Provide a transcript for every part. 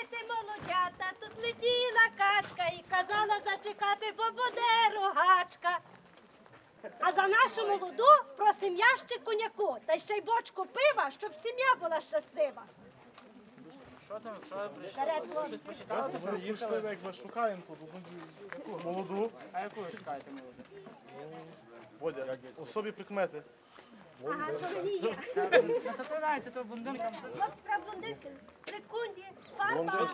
пити молодята, тут летіла качка і казала зачекати, бо буде рогачка. А за нашу молоду просим ящик коньяку, та ще й бочку пива, щоб сім'я була щаслива. Що там, що ви прийшли? Вперед, вон. Щось почитали? Приїхали, як ми шукаємо тут молоду. А яку ви шукаєте молоду? Водя, особі прикмети. Ага, що мені є. Ну то. Хлопці, треба блондинки. Секунді. Фарба.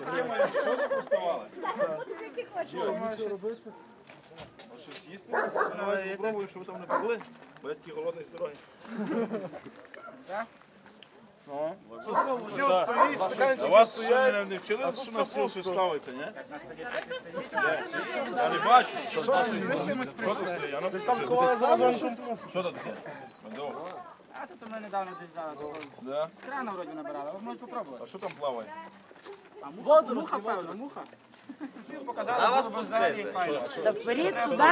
Зараз будуть які хочеш. Щось їсти? Я пробую, щоб ви там не побули, бо я такий голодний з дороги. Стоїть, а вас що стоять. не, не вчили, що на стіл щось ставиться, ні? Я не бачу. Що там сховали за вазонком. Що тут таке? А тут у мене недавно десь зараз З крана вроді набирали, ви можете попробувати. А що там плаває? А муха, муха певно, муха. Показали, вас пустили. Та вперед туди.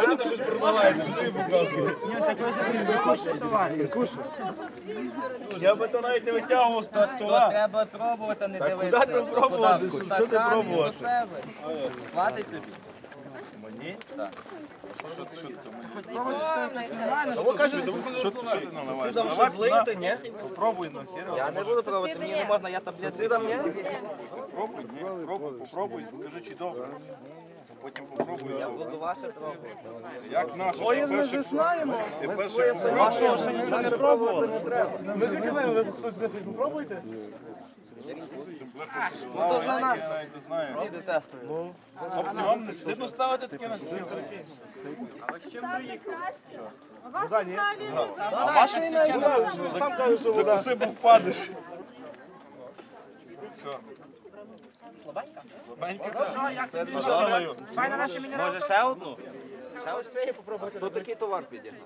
Ви тут щось продаваєте, ви показуєте? Ні, так ви хочете товар. Я би то навіть не витягував з То стола. треба пробувати, а не куди дивитися. ти пробувати? Що ти пробувати? Хватить. Платить тобі. Мені? Так. Що ти? Пробуйте, що ти влити, ні? Попробуй ну хіра. Я не буду пробувати, мені не можна, я таблетки. Попробуй, ні, пробуй, попробуй, скажи, чи добре. Потім попробуй. Я буду ваше пробувати. Як наше? Ти перше знаємо. Ти перше Наше пробувати не треба. Ми звідки знаємо, ви хтось них попробуйте? Ну то вже нас. Не тестуй. Хлопці, вам не стидно ставити таке на стіл? Справі А ваша січена. Сам кажеш, що вода. Закуси, бо впадеш. Що? Слабенька? Слабенька? Що, як тобі? Файна наша мінералка? Може ще одну? Ще ось своє попробувати. Хто такий товар підігнав?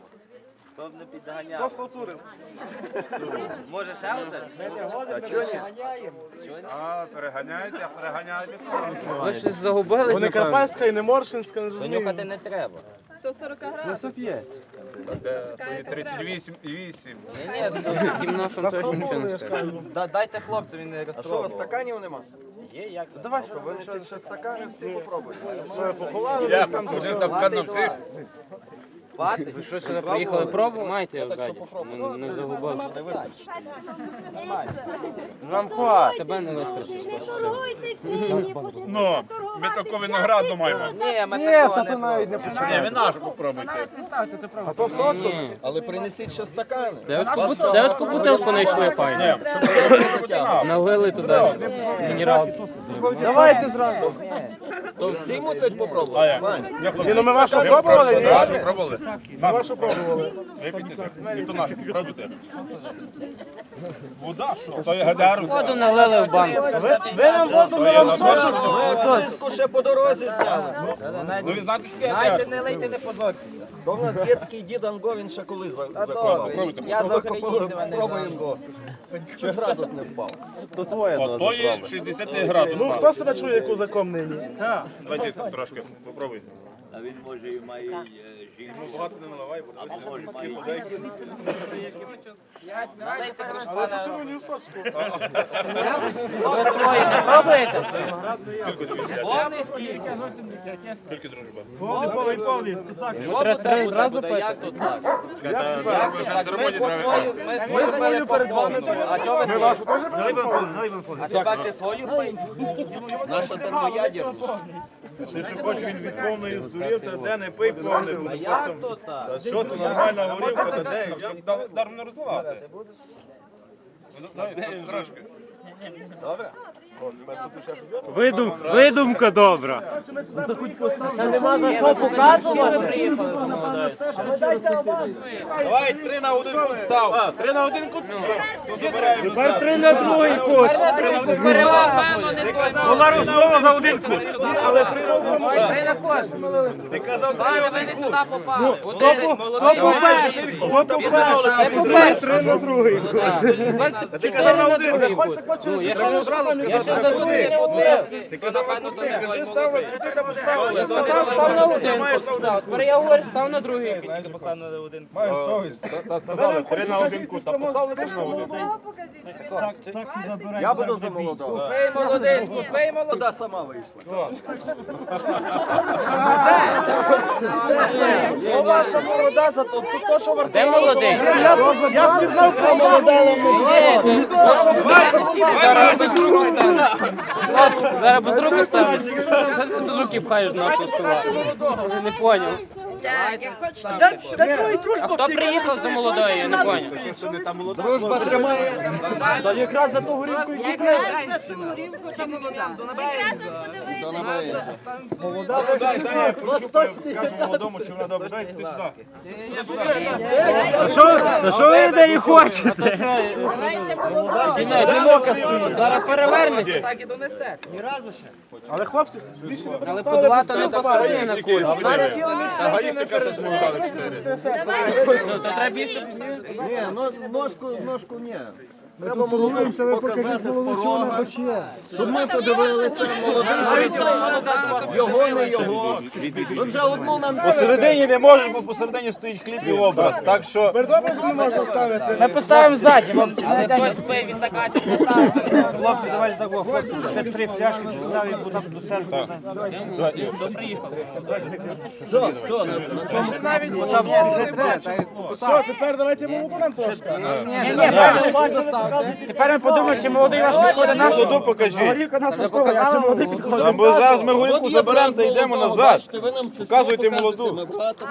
Хто б не Хто підганяв? схалтурив? Може ще один? Ми не годимо, А, переганяйте, а переганяйте. Ви щось загубили? Вони Карпатська і не Моршинська, не розумію. Нюхати не треба. То 40 грам. Де 38 і 8. Ні, ні, то- Кімнашу точно нічого не я ж скаже. кажу. да- дайте хлопцю, він не розпробував. А що, стаканів нема? Є, як? Давай, винесіть ще стакани, всі попробуйте. Що, поховали десь там? чи що? Платить? Ви що сюди приїхали пробу? Маєте ззаді? Не, не загубили. Нам хватить, тебе не вистачить. не торгуйтесь, будете Ну, ми таку винограду маємо. Ні, ми такого не навіть не Ні, ви нашу попробуйте. Але принесіть ще стакани. Де от бут- де от бутилку знайшли файну? Налили туди мінералки. Давайте зразу. То всі мусять попробувати. Ні, ну ми вашу пробували, ні? Нашу пробували? Ми вашу пробували. Випійте, і то нашу пробуйте. Вода, що? То є гадяру. Воду налили в банку. Ви нам воду, ми вам сочок. Ви диску ще по дорозі зняли. Ну, ви знаєте, що є Знаєте, не лийте, не подвойтеся. Бо в нас є такий дід Анго, він ще коли за- закладав. Пробуйте. Я за українців, а не Пробуємо го. Чи градус не впав? То є 60 градусів. Ну, хто себе чує козаком нині? Давайте трошки попробуйте. А він може і має е, жінку, Ну, багато не наливай, бо а може має Налийте Руслана. Червоні. Ви свої не пробуєте? Повний скільки? Скільки дружба? Що Три- буде, три буде, зразу як тут так? Так, Ми по свою, ми свою пили перед вами. А чого ви свою? А тепер ти свою пий? Наша термоядерна. Ти що хочеш, він від повної здурів, та де не пий повний. А як то так? Що ти нормальна горілка, та де? Я дар- даром не розливав. Трошки. Добре? Видум, видумка добра. Нема за що показувати. Давай три на один кут став. А, три на один кут? Ну. Тепер три на другий кут. Була розмова за один кут. Але три на одному. Ви на кожен. Ти казав три на один кут. Сюди попав. Три на другий кут. Ти казав на один. Хоч так бачили, Що. Ти казав на крути, кажи став на крути, та поставили. Я сказав, став на один. Тепер я говорю, став на другий. Маєш совість. Сказали, три на один кут, а поставили теж на один. Я буду за молодого. Купи молодий, купи молодий. Куди сама вийшла? Ну ваша молода, зато тут то, що варто. Де молодий? Я впізнав молода. Ні, ти стій, зараз без рук станеш. Зараз без рук станеш. Ти тут руки пхаєш на нашу? Не поняв. А хто приїхав за молодою, я не поняв. Дружба тримає. Та якраз за ту горілку і Молода Дай, дай, я Восточний. молодому, чи вона добре. Дай ти сюди. Та що ви де і хочете? Стоїть, зараз перевернеться. Так і донесе. Але хлопці, більше не Але подлато не пасує на куль. гаїшника це змогли чотири. Ну, то треба більше. Ні, ножку, ножку ні. Треба молодим себе показати з порога. Щоб ми подивилися, молодим його, не його. Ви вже одну нам Посередині не можеш, бо посередині стоїть хліб і образ. Так що Перед не можна ставити. Ми поставимо ззаді. Хтось пив і стаканчик поставив. Хлопці, давайте так, хлопці, ще три пляшки поставимо, бо там до церкви. Все, все, Все, тепер давайте молоду нам трошки. Тепер ми подумаємо, чи молодий ваш підходить наш. покажи. Горілка нас влаштовує, а чи молодий підходить. Бо зараз ми горілку заберемо та йдемо назад. ви нам сестру Показуйте молоду. ми брата.